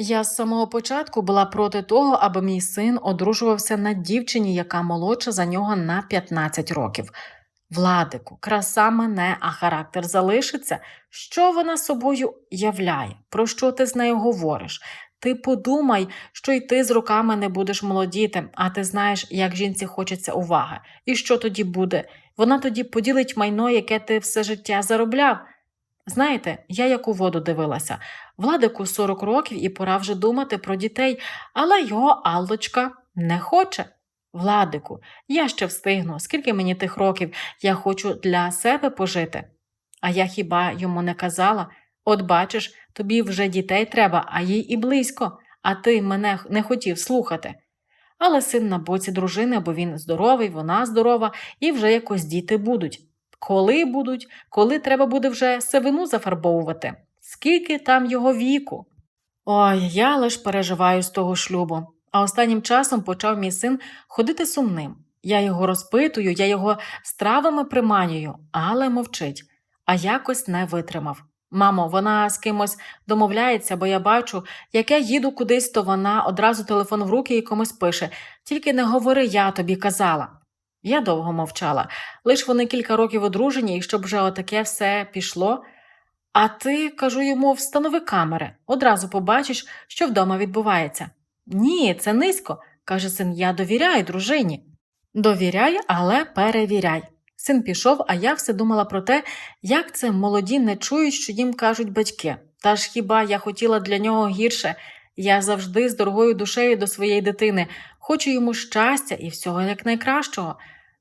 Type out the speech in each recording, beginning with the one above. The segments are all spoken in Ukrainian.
Я з самого початку була проти того, аби мій син одружувався на дівчині, яка молодша за нього на 15 років. Владику, краса мене, а характер залишиться. Що вона собою являє? Про що ти з нею говориш? Ти подумай, що й ти з роками не будеш молодіти, а ти знаєш, як жінці хочеться уваги. І що тоді буде? Вона тоді поділить майно, яке ти все життя заробляв. Знаєте, я як у воду дивилася. Владику 40 років і пора вже думати про дітей, але його Аллочка не хоче. Владику, я ще встигну, скільки мені тих років я хочу для себе пожити. А я хіба йому не казала? От бачиш, тобі вже дітей треба, а їй і близько, а ти мене не хотів слухати. Але син на боці дружини, бо він здоровий, вона здорова, і вже якось діти будуть. Коли будуть, коли треба буде вже сивину зафарбовувати? Скільки там його віку? Ой, я лиш переживаю з того шлюбу. А останнім часом почав мій син ходити сумним. Я його розпитую, я його стравами приманюю, але мовчить, а якось не витримав. Мамо, вона з кимось домовляється, бо я бачу, як я їду кудись, то вона одразу телефон в руки і комусь пише тільки не говори, я тобі казала. Я довго мовчала, лиш вони кілька років одружені, і щоб вже отаке все пішло. А ти, кажу йому, встанови камери, одразу побачиш, що вдома відбувається. Ні, це низько, каже син, я довіряю дружині. Довіряй, але перевіряй. Син пішов, а я все думала про те, як це молоді не чують, що їм кажуть батьки. Та ж хіба я хотіла для нього гірше? Я завжди з дорогою душею до своєї дитини, хочу йому щастя і всього якнайкращого.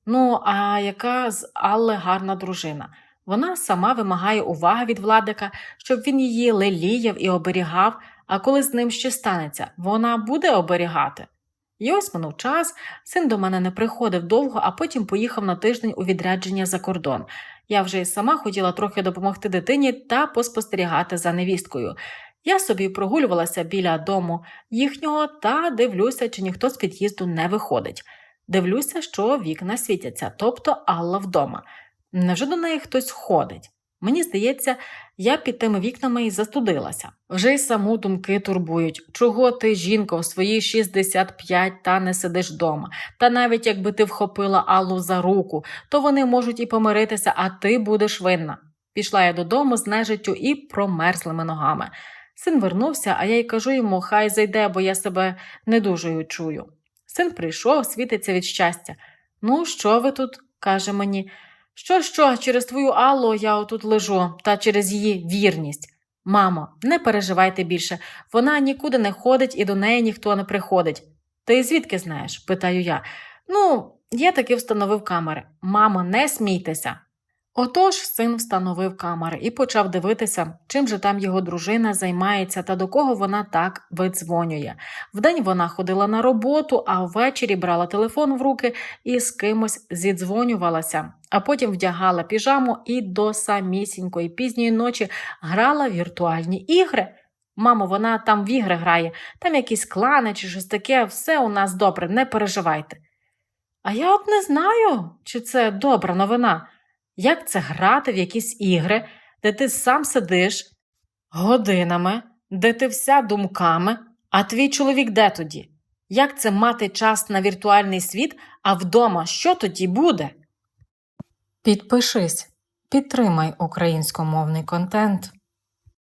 Ну, а яка з Алли гарна дружина? Вона сама вимагає уваги від владика, щоб він її леліяв і оберігав, а коли з ним ще станеться, вона буде оберігати. І ось минув час, син до мене не приходив довго, а потім поїхав на тиждень у відрядження за кордон. Я вже й сама хотіла трохи допомогти дитині та поспостерігати за невісткою. Я собі прогулювалася біля дому їхнього та дивлюся, чи ніхто з під'їзду не виходить. Дивлюся, що вікна світяться, тобто Алла вдома. Невже до неї хтось ходить? Мені здається, я під тими вікнами і застудилася. Вже й саму думки турбують. Чого ти, жінко, в свої 65 та не сидиш вдома? Та навіть якби ти вхопила Аллу за руку, то вони можуть і помиритися, а ти будеш винна. Пішла я додому з нежиттю і промерзлими ногами. Син вернувся, а я й кажу йому, хай зайде, бо я себе недужою чую. Син прийшов, світиться від щастя. Ну, що ви тут? каже мені. Що, що, через твою Аллу я отут лежу, та через її вірність. Мамо, не переживайте більше, вона нікуди не ходить і до неї ніхто не приходить. Ти звідки знаєш? питаю я. Ну, я таки встановив камери. Мамо, не смійтеся. Отож син встановив камери і почав дивитися, чим же там його дружина займається та до кого вона так видзвонює. Вдень вона ходила на роботу, а ввечері брала телефон в руки і з кимось зідзвонювалася, а потім вдягала піжаму і до самісінької пізньої ночі грала віртуальні ігри. Мамо, вона там в ігри грає, там якісь клани чи щось таке, все у нас добре, не переживайте. А я от не знаю, чи це добра новина. Як це грати в якісь ігри, де ти сам сидиш годинами, де ти вся думками, а твій чоловік де тоді? Як це мати час на віртуальний світ, а вдома що тоді буде? Підпишись, підтримай українськомовний контент.